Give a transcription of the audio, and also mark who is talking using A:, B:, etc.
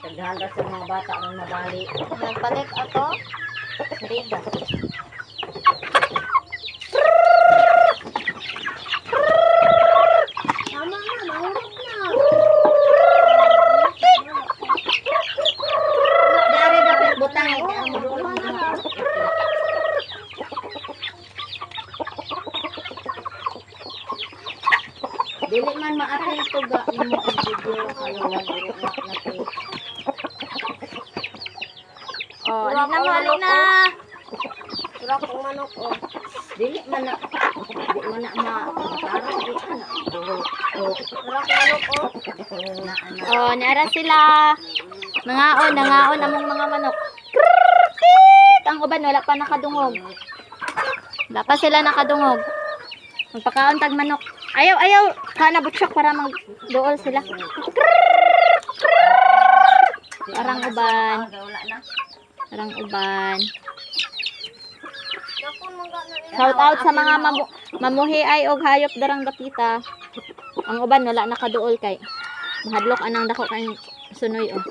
A: Taghala sa mga bata ang mabali.
B: Nagpalit ato.
A: Riga.
B: Tama na, mahulog na.
A: Dari dapat butang ito. Dili man maapil ito ga imo video na natin.
B: Oh, alin na mo, alin na. Sura kong manok, oh.
A: Dili man na dili man na ma matara di ana. Oh,
B: Sura kong manok, oh. Oh, nara sila. Nangaon, nangaon among mga manok. Ang uban, wala pa nakadungog. Wala pa sila nakadungog. Magpakaon tag manok. Ayaw, ayaw. Kana butsak para magduol sila. Parang uban.
A: Wala na.
B: Parang uban. Shout out sa mga mamu mamuhi ay og hayop darang dapita. Ang uban wala nakaduol kay. Mahadlok anang dako kay sunoy oh.